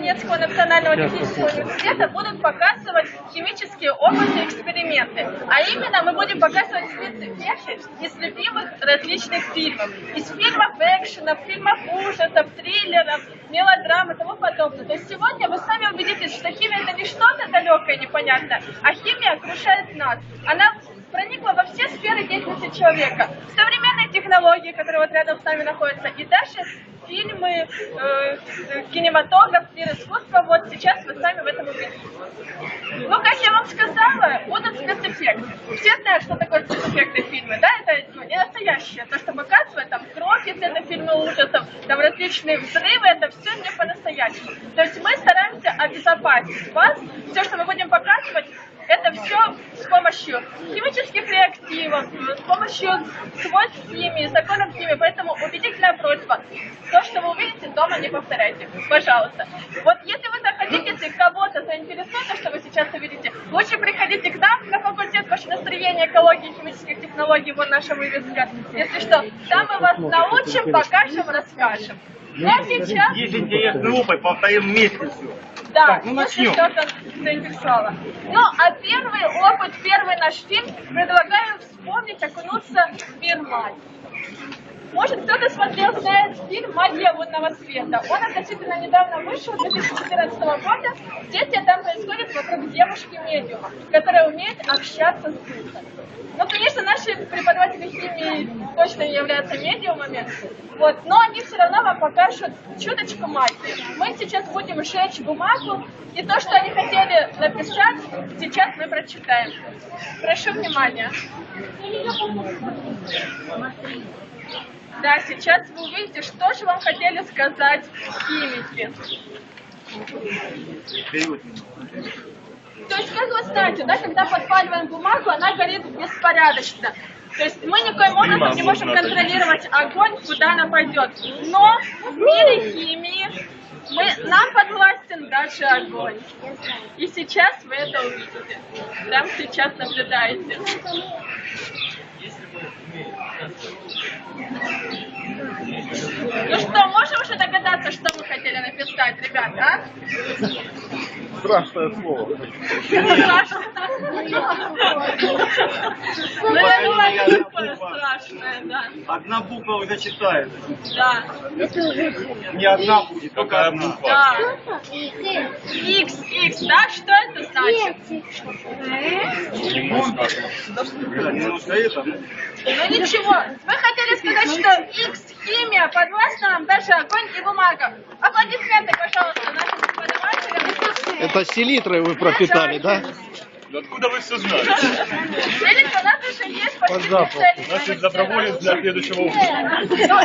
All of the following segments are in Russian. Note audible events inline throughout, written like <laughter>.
Донецкого национального технического университета будут показывать химические опыты и эксперименты. А именно мы будем показывать спецэффекты из любимых различных фильмов. Из фильмов экшенов, фильмов ужасов, триллеров, мелодрам и тому подобное. То есть сегодня вы сами убедитесь, что химия это не что-то далекое непонятное, а химия окружает нас. Она проникла во все сферы деятельности человека. Современные технологии, которые вот рядом с нами находятся, и даже фильмы, э, кинематограф, мир искусства, вот сейчас вы сами в этом убедитесь. Ну, как я вам сказала, будут спецэффекты. Все знают, что такое спецэффекты фильмы, да? Это ну, не настоящее. То, что показывают, там, кровь, если это фильмы ужасов, там, различные взрывы, это все не по-настоящему. То есть мы стараемся обезопасить вас. Все, что мы будем показывать, это все с помощью химических реактивов, с помощью свойств химии, законов химии. Поэтому убедительная просьба. То, что вы увидите дома, не повторяйте. Пожалуйста. Вот если вы захотите кого-то заинтересует, то, что вы сейчас увидите, лучше приходите к нам на факультет машиностроения, экологии и химических технологий, вот наша вывеска. Если что, там мы вас научим, покажем, расскажем. А сейчас... Есть интересный опыт, повторим вместе все. Да, Так, ну начнем. что-то заинтересовало. Ну, а первый опыт, первый наш фильм предлагаю вспомнить, окунуться в мир магии. Может, кто-то смотрел, знает фильм «Магия лунного света». Он относительно недавно вышел, 2014 года. Действие там происходит вокруг девушки-медиума, которая умеет общаться с духом. Ну, конечно, наши преподаватели химии точно не являются медиумами, вот, но они все равно вам покажут чуточку магии. Мы сейчас будем сжечь бумагу, и то, что они хотели написать, сейчас мы прочитаем. Прошу внимания. Да, сейчас вы увидите, что же вам хотели сказать химики. То есть, как вы знаете, да, когда подпаливаем бумагу, она горит беспорядочно. То есть мы никоим образом не можем контролировать огонь, куда она пойдет. Но в мире химии мы, нам подвластен даже огонь. И сейчас вы это увидите. Прямо сейчас наблюдаете. Ну что, можем уже догадаться, что вы хотели написать, ребята, а? Страшное слово. Ну, я думаю, такое страшное, да. Одна буква уже читается. Да, Не одна будет, только одна. да. X, X, да? Что это значит? Немножко это. Ну ничего. Вы хотели сказать, что X химия подвластна нам даже огонь и бумага. Аплодисменты, пожалуйста, нашим преподавателям. Это селитрой вы пропитали, да? Откуда вы все знаете? У нас уже есть почти. Значит, доброволец для следующего опыта. Ну,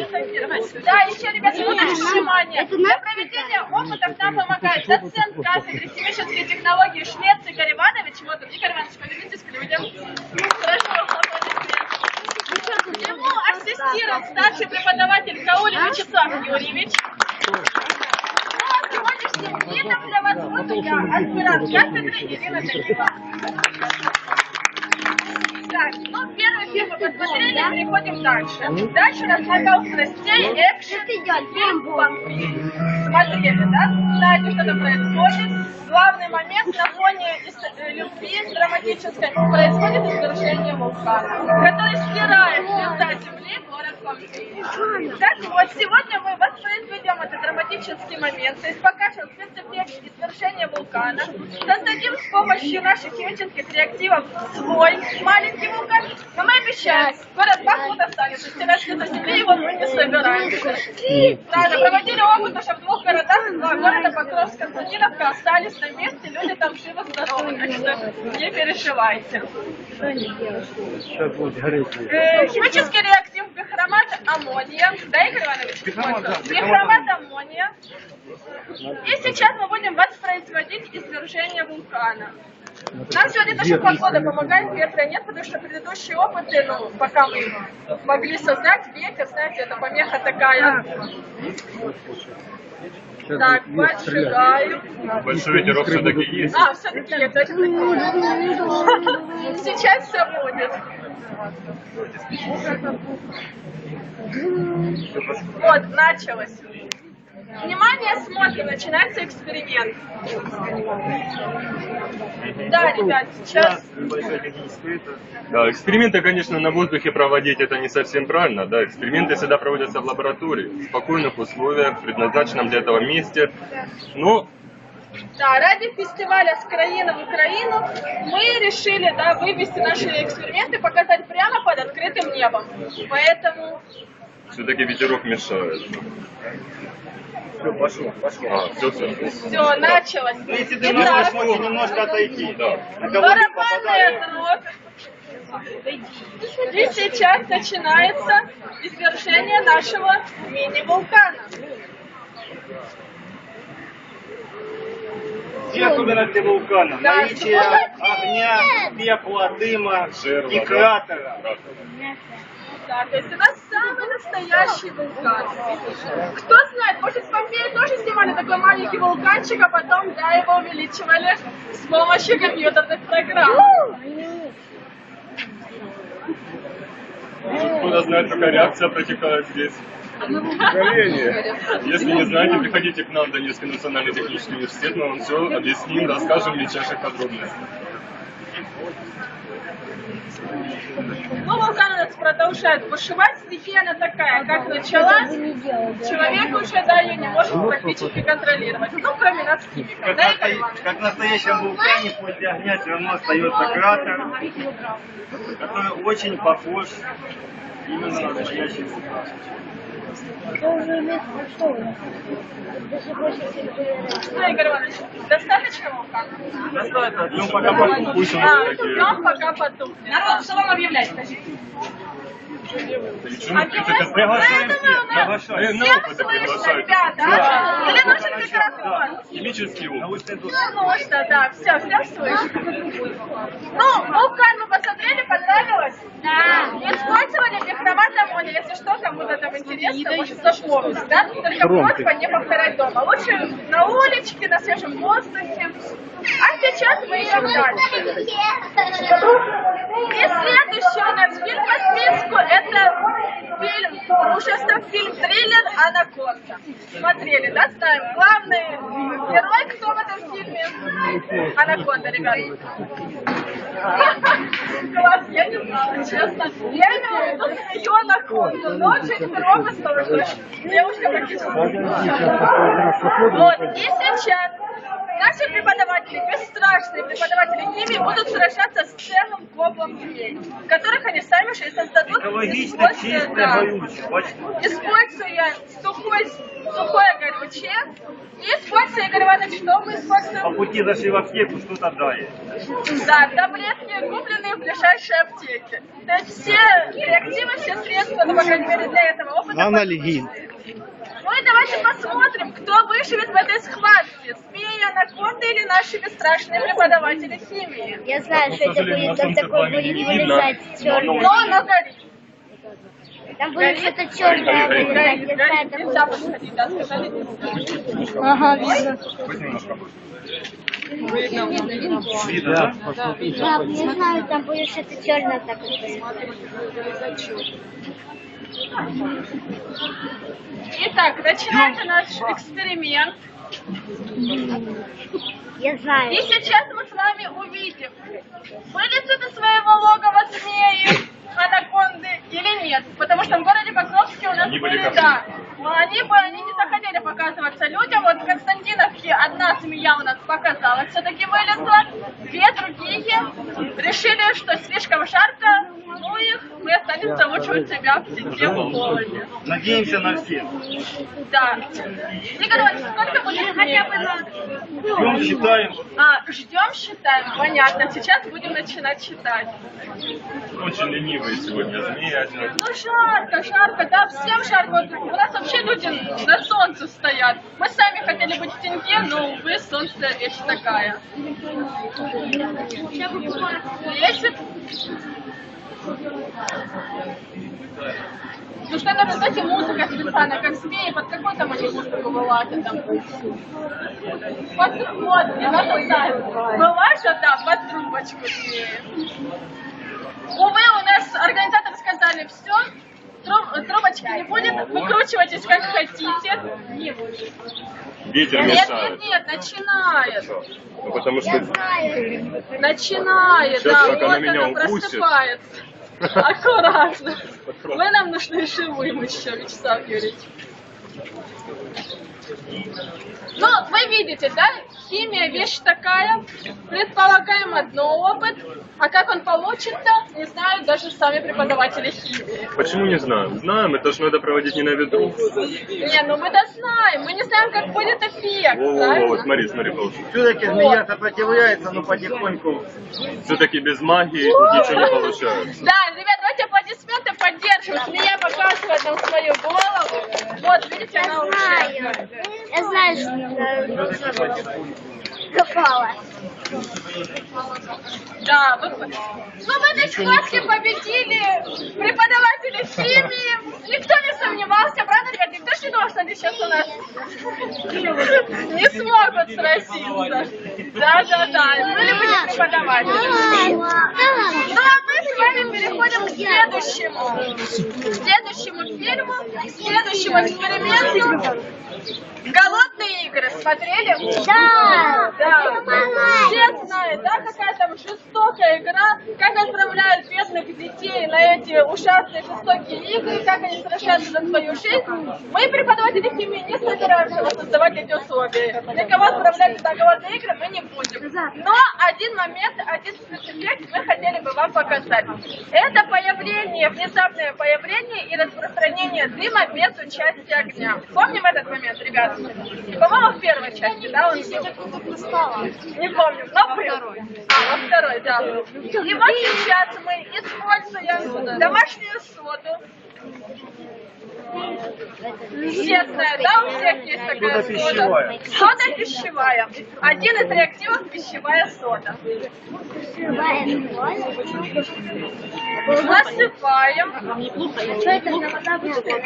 информировать. Да, еще, ребята, внимание. Для проведения опытов нам помогает доцент кафедры химической технологии Швец Игорь Иванович. Вот он, Игорь Иванович, повернитесь к людям. Аплодисменты. Ему ассистирует старший преподаватель Каулин Вячеслав Юрьевич. Ну, а сегодняшним гидом для вас буду я, аспирант кафедры Ирина Данилова. Так, ну первый фильм мы посмотрели, переходим дальше. Дальше у нас накал страстей, экшен, фильм «Вампир». Смотрели, да? Знаете, что там происходит. Главный момент на фоне э, любви драматической происходит извержение вулкана, который стирает с лица земли город Вампир. Так вот, сегодня мы воспроизведем этот драматический момент, то есть покажем спецэффект извержения вулкана, создадим с помощью наших химических реактивов свой маленький вулкан, но мы обещаем, город Бахмут останется, с лица земли, его мы не собираемся. Правда, проводили опыт уже в двух городах, два города Покровск, Константиновка остались на месте, люди там живы-здоровы, так что не переживайте. Э, Химический реактив бихромат аммония. Да, Игорь Иванович? Бихромат, да, Бихромат аммония. И сейчас мы будем воспроизводить извержение вулкана. Нам сегодня даже погода помогает, ветра нет, потому что предыдущие опыты, ну, пока мы могли создать ветер, знаете, это помеха такая. Так, поджигаю. Большой ветерок все-таки есть. А, все-таки я точно Сейчас все будет. Вот, началось. Внимание, смотрим, начинается эксперимент. Да, ребят, сейчас... Это. Да, эксперименты, конечно, на воздухе проводить это не совсем правильно, да, эксперименты всегда проводятся в лаборатории, в спокойных условиях, предназначенном для этого месте, но Да, ради фестиваля с краина в Украину мы решили, да, вывести наши эксперименты, показать прямо под открытым небом. Поэтому все-таки ветерок мешает. Все, пошел, пошел. А, все, все. все, началось. Ну, если ты Итак, можешь немножко отойти. Да. Барабанная дробь. И сейчас начинается извержение нашего мини-вулкана. Все особенности вулкана. Да, Наличие огня, пепла, дыма и да. кратера. Да, то есть у нас самый настоящий вулкан. Кто знает, может в Помпеи тоже снимали такой маленький вулканчик, а потом, да, его увеличивали с помощью компьютерных программ. Кто знает, какая реакция протекает здесь. Горение. Если не знаете, приходите к нам в Донецкий национальный технический университет, мы вам все объясним, расскажем в мельчайших подробностях. Ну, вулкан у нас продолжает бушевать, стихия она такая, как началась, человек уже, да, ее не может практически контролировать. Ну, кроме нас, химиков. Как, Да, и насто- как как в настоящем вулкане после огня все равно остается кратер, который очень похож именно на настоящий вулкан. Ну, Игорь Иванович, достаточно вулкана? Достаточно, ждем пока потухнет. Пусть он А, такие- ждем, пока потухнет. Народ, что вам объявлять? Объявлять? Приглашаем Я всех, на опыты слышно, ребята. Да. Или нужен микрофон? Химический опыт. Научный тут. Ну, можно, да, все, всем слышно. Ну, вулкан вы посмотрели, понравилось? Да. Использовали микроватт аммония, если что, кому-то там интересно, может запомнить, да? Только просьба не повторять дома. Лучше на уличке, на свежем воздухе. А сейчас мы идем дальше. И следующий у нас фильм по списку это фильм ужасов, фильм триллер «Анаконда». Смотрели, да, знаем? Главный герой, кто в этом фильме? Анаконда, ребят. Класс, я не знала, честно. Я имела в виду свою анаконду, но чуть робость тоже. Девушка практически. Вот, и сейчас наши преподаватели, бесстрашные преподаватели химии, будут сражаться с целым копом змей, которых они сами же создадут. Экологично используя, чистое да. Используя сухой, сухое горючее. И используя, Игорь Иванович, что мы По используем? пути зашли в аптеку, что-то дали. Да, таблетки, купленные в ближайшей аптеке. То есть все реактивы, все средства, ну, по крайней мере, для этого опыта. Анальгин. Ну и давайте посмотрим, кто выживет в этой схватке. Змеи, анаконды или наши бесстрашные преподаватели химии. Я знаю, что это будет, там такой будет не видно. вылезать черный. Но оно горит. Там будет что-то черное вылезать. Горит, Я знаю, горит. там Нельзя подходить, да, сказали. Ага, видно. Пусть немножко будет. Видно, да? Да, я знаю, там будет что-то черное так. Итак, начинается наш эксперимент. Я знаю. И сейчас мы с вами увидим, вылезут из своего логова змеи, анаконды или нет. Потому что в городе Покровске у нас Они были были, да, они, бы, они не захотели показываться людям. Вот в Константиновке одна змея у нас показалась, все-таки вылезла. Две другие решили, что слишком жарко, ну лучше у себя в тепле в холоде. Надеемся на всех. Да. Игорь Иванович, сколько будет хотя бы на... Ждем, считаем. А, ждем, считаем. Понятно. Сейчас будем начинать считать. Очень ленивые сегодня змеи одни. Ну, жарко, жарко, да, всем жарко. У нас вообще люди на солнце стоят. Мы сами хотели быть в теньке, но, увы, солнце вещь такая. Лезет. Ну что надо, знаете, музыка специально, как змеи, под какой там они музыку вылазят там? Под вот, ребята знают. Вылазят, да, под трубочку змеи. Увы, у нас организаторы сказали, все, тру- трубочки не будет, выкручивайтесь как хотите. Ветер Нет, мешает. нет, нет, начинает. Ну, потому что Начинает, Сейчас да, вот она меня укусит. просыпается. Аккуратно. Вы нам нужны живым еще, Вячеслав Юрьевич. Ну, вы видите, да, химия вещь такая, предполагаем одно опыт, а как он получится, не знают даже сами преподаватели химии. Почему не знаем? Знаем, это же надо проводить не на виду. Не, ну мы-то знаем, мы не знаем, как будет эффект, Во-во-во, правильно? смотри, смотри, Павлович. Все-таки змея сопротивляется, но потихоньку. Все-таки без магии тут ничего не получается. Да, ребят, давайте аплодисменты поддержим. Змея показывает нам свою голову. Вот, видите, Я она уже... знаю. Я знаю, что копалась. Да, вы... Ну, в этой схватке победили преподаватели химии. Никто не сомневался, правда, ребят? Никто же не думал, что они сейчас у нас <laughs> не смогут сразиться. Да-да-да, были бы преподаватели. Ну, а мы с вами переходим к следующему, к следующему фильму, к следующему эксперименту. Игры смотрели? Да. Да. Все знают, да, какая там жестокая игра, как отправляют бедных детей на эти ужасные жестокие игры, как они сражаются за свою жизнь. Мы, преподаватели химии, не собираемся создавать эти условия. Для кого отправлять на голодные игры мы не будем. Но один момент, один спецэффект мы хотели бы вам показать. Это появление, внезапное появление и распространение дыма без участия огня. Помним этот момент, ребят? По-моему, в первой части, да, он был? Не помню, но был. А, во второй, да. И вот сейчас мы используем домашнюю соду. Знают, да, у всех есть такая Сода сода. пищевая. Сода пищевая. Один из реактивов пищевая сода. Насыпаем. Игорь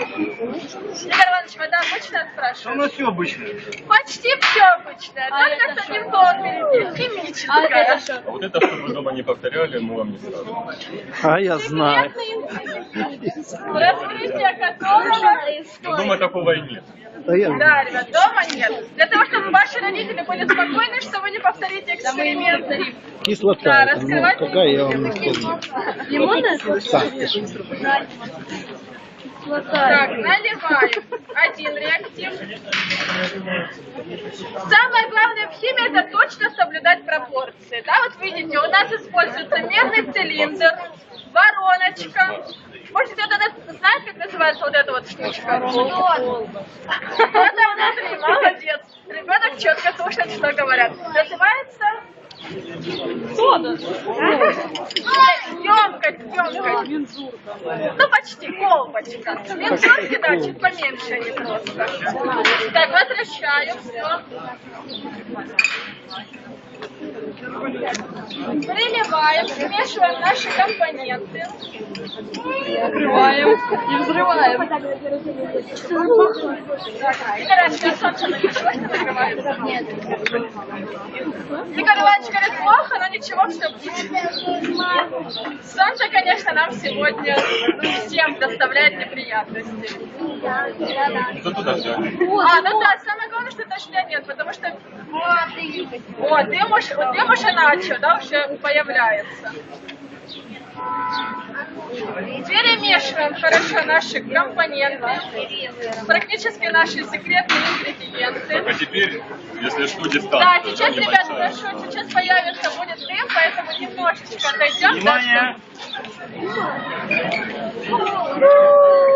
Иванович, вода обычная Ну, спрашиваю? ну все обычно. Почти все обычное. Только с одним тонким, химическое. А вот это, чтобы дома не повторяли, мы вам не скажем. А я знаю. Раскрытие которого... Дома такого и нет. Да Да, ребят, дома нет. Для того, чтобы ваши родители были спокойны, что вы не повторите эксперименты. кислота. Да, ну, раскрывайте. какая я вам не помню. Лимонная? Так, Так, наливаем. Один реактив. Самое главное в химии это точно соблюдать пропорции. Да, вот видите, у нас используется медный цилиндр, вороночка. Может, на- знает, как называется вот эта вот штучка? Это внутри, молодец. Ребенок четко слушает, что говорят. Называется? Сода. Емкость, емкость. Ну, почти, колбочка. Мензурки, да, чуть поменьше они просто. Так, возвращаю Приливаем, смешиваем наши компоненты. Открываем и взрываем. Игорь Иванович говорит, плохо, но ничего, все будет. Солнце, конечно, нам сегодня всем доставляет неприятности. Ну, туда взяли. А, ну да, самое главное, что дождя нет, потому что вот, дым уж, вот дым уже начал, да, уже появляется. Перемешиваем хорошо наши компоненты, практически наши секретные ингредиенты. А теперь, если что, дистанция. Да, сейчас, да, ребят, небольшая. прошу, сейчас появится будет дым, поэтому немножечко отойдем. Внимание! Ура!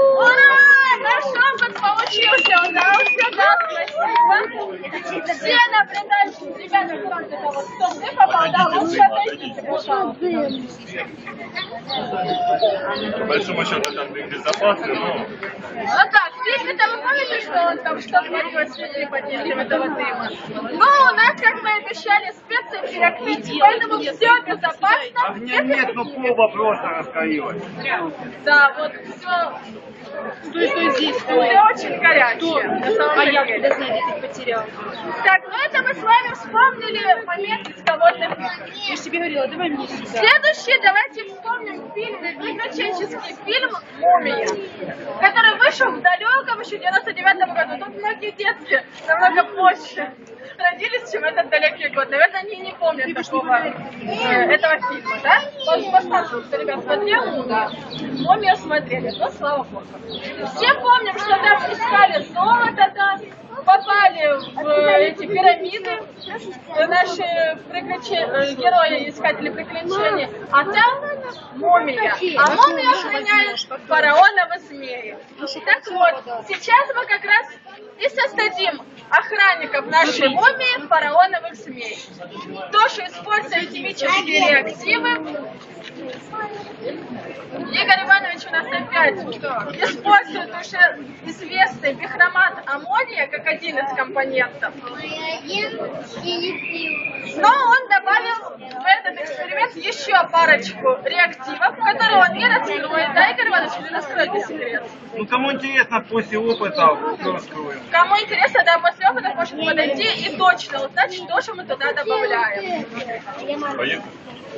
Наш опыт получился, удался, да, спасибо. Все наблюдают, ребята, кто это вот, кто ты попал, да, лучше отойдите, пожалуйста. По большому счету, там дым безопасный, но Ну так, в фильме-то вы помните, что он там, что творилось с людьми под действием этого дыма? Ну, у нас, как мы обещали, спецэффекты, поэтому все безопасно. Огня нет, но пол просто раскалилась. Да, вот все. Стой, стой здесь, Все очень горячее. На самом деле. знаете, ты потерял. Так, ну это мы с вами вспомнили момент из кого-то. Я же тебе говорила, давай мне сюда. Следующий, давайте вспомним фильм, приключенческий фильм «Мумия», который вышел в далеком еще 99 году. Тут многие детки намного позже чем этот далекий год. Наверное, они не помнят такого, э, этого фильма, да? Он постарше, кто ребят смотрел? Да. «Мумию» смотрели, ну, слава богу. Все помним, что там искали золото, да, попали в э, эти пирамиды, наши приключе- э, герои, искатели приключений, а там мумия. А мумию охраняют фараоновы змеи. Так вот, сейчас мы как раз и создадим охранников нашей мумии фараоновых змей. Тоже используя химические реактивы. Игорь Иванович у нас опять использует уже известный бихромат аммония как один из компонентов. Но он добавил в этот эксперимент еще парочку реактивов, которые он не раскроет. Да, Игорь Иванович, или раскройте секрет? Ну, кому интересно, после опыта раскроем. Кому интересно, да, после опыта может подойти и точно узнать, что же мы туда добавляем. Поехали.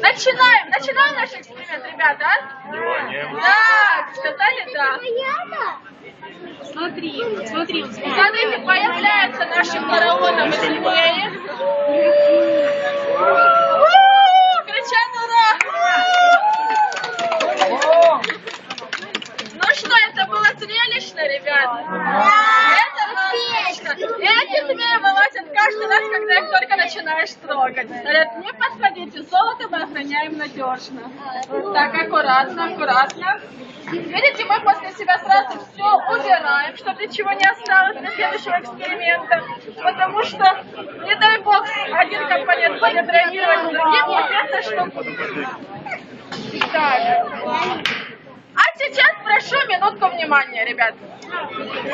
Начинаем, начинаем наш эксперимент, ребята. Внимание. Да, сказали да. Смотри, смотри. Смотрите, появляются наши фараоновые змеи. У, Кричат ура! Ну что, это было зрелищно, ребят? Это отлично. И эти змеи вылазят каждый раз, когда их только начинаешь трогать. Говорят, не золото мы охраняем надежно. Так, аккуратно, аккуратно. Видите, мы после себя сразу все убираем, чтобы ничего не осталось для следующего эксперимента. Потому что, не дай бог, один компонент будет реагировать с другим, неизвестно, что. Так. А сейчас прошу минутку внимания, ребят.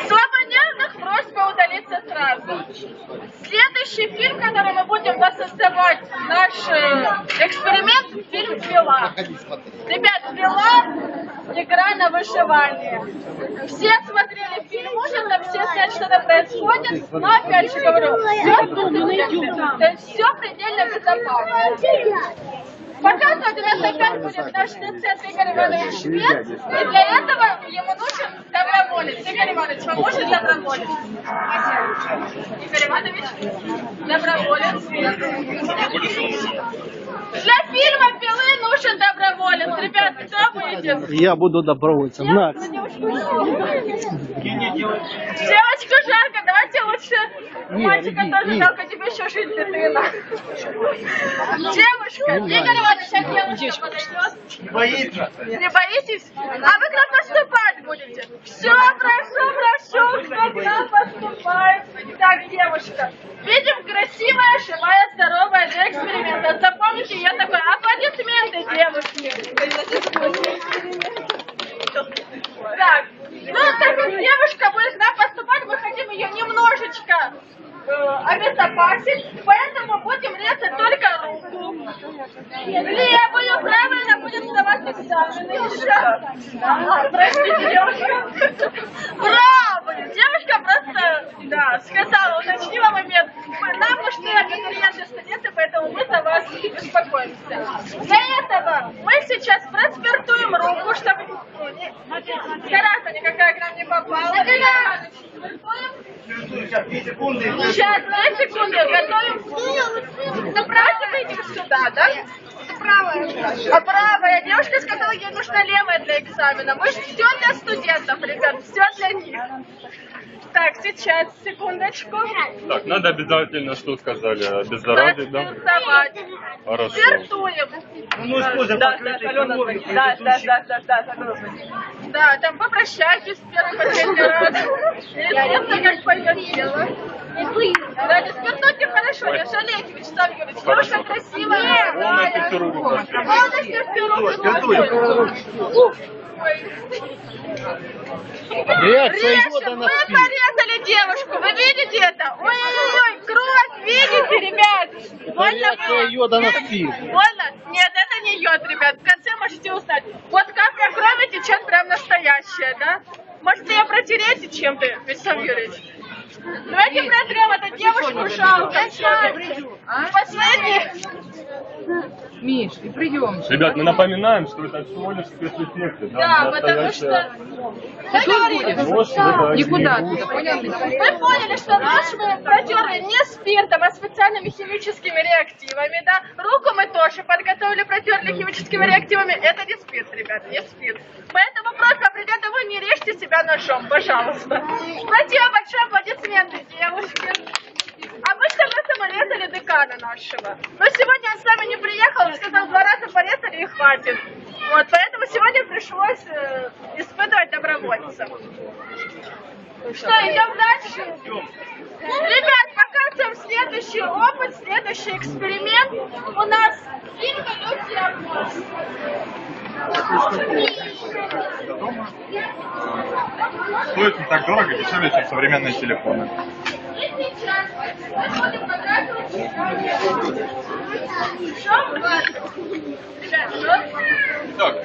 Слабонервных просьба удалиться сразу. Следующий фильм, который мы будем воссоздавать наш э, эксперимент, фильм «Пила». Ребят, «Пила» игра на выживание. Все смотрели фильм, ужас, все знают, что там происходит, но опять же говорю, все, все предельно безопасно. Показывать у нас опять будет наш доцент Игорь Иванович Швец. И для этого ему нужен доброволец. Игорь Иванович, вам нужен доброволец? Игорь Иванович, доброволец. Для фильма «Пилы» нужен доброволец. Ребят, кто выйдет? Я буду добровольцем. Накс. Девочку давайте лучше мальчика иди, тоже иди. жалко, тебе еще жить дитина. Девушка, Игорь Иванович, сейчас девушка подойдет. Не боится? Не боитесь? А вы к нам поступать будете? Все, прошу, прошу, кто к нам поступает. Так, девушка, видим красивая, живая, здоровая для эксперимента. Запомните, я такой, аплодисменты, девушки. Так, ну так как девушка будет к поступать, мы хотим ее немножечко э, обезопасить, поэтому будем резать только руку. Левую, правую она будет сдавать экзамены еще. Ага, простите, девушка. Правую. Девушка просто, да, сказала, уточнила момент. Нам нужны абитуриенты, студенты, поэтому мы за вас беспокоимся. Для этого мы сейчас проспиртуем руку, чтобы зараза никакая к нам не попала. Сейчас, 2 секунды. Сейчас, две секунды, готовим. Выйдем сюда, да? А правая девушка сказала, ей нужна левая для экзамена. Мы же все для студентов, ребят, все для них. Так, сейчас, секундочку. Так, надо обязательно, что сказали, обеззаразить, да? Проспиртовать. Хорошо. Спиртуем. Ну, Да, покрытый да, да, да, предыдущий. да, да, да, да. Да, там попрощайтесь в первый последний раз. Известно, как пойдет дело. Да, не спиртуйте хорошо, не жалейте, Вячеслав Юрьевич. Хорошо. Девушка красивая, руку Спиртуй. спиртуй. Ой. Реакция Режем, спину. порезали девушку, вы видите это? Ой-ой-ой, кровь, видите, ребят? Больно Реакция было? йода на спину. Больно? Нет, это не йод, ребят. В конце можете узнать. Вот капля крови течет прям настоящая, да? Может, ее протереть чем-то, Вячеслав Юрьевич? Давайте протрем эту девушку жалко. Последний. Миш, и прием. Ребят, мы напоминаем, что это всего лишь спецэффекты. Да, потому что... В это Никуда не оттуда, понял? Мы поняли, что нож мы протерли не спиртом, а специальными химическими реактивами, да. Руку мы тоже подготовили, протерли химическими реактивами. Это не спирт, ребят, не спирт. Поэтому просто придя домой, не режьте себя ножом, пожалуйста. Спасибо большое, аплодисменты, девушки. Обычно мы саморезали декана нашего. Но сегодня он с нами не приехал, сказал, два раза порезали и хватит. Вот, поэтому сегодня пришлось э, испытывать добровольца. Что, идем дальше? Ребят, показываем следующий опыт, следующий эксперимент. У нас фильм «Иллюзия обмана». Стоит не так дорого, дешевле, чем современные телефоны. Так,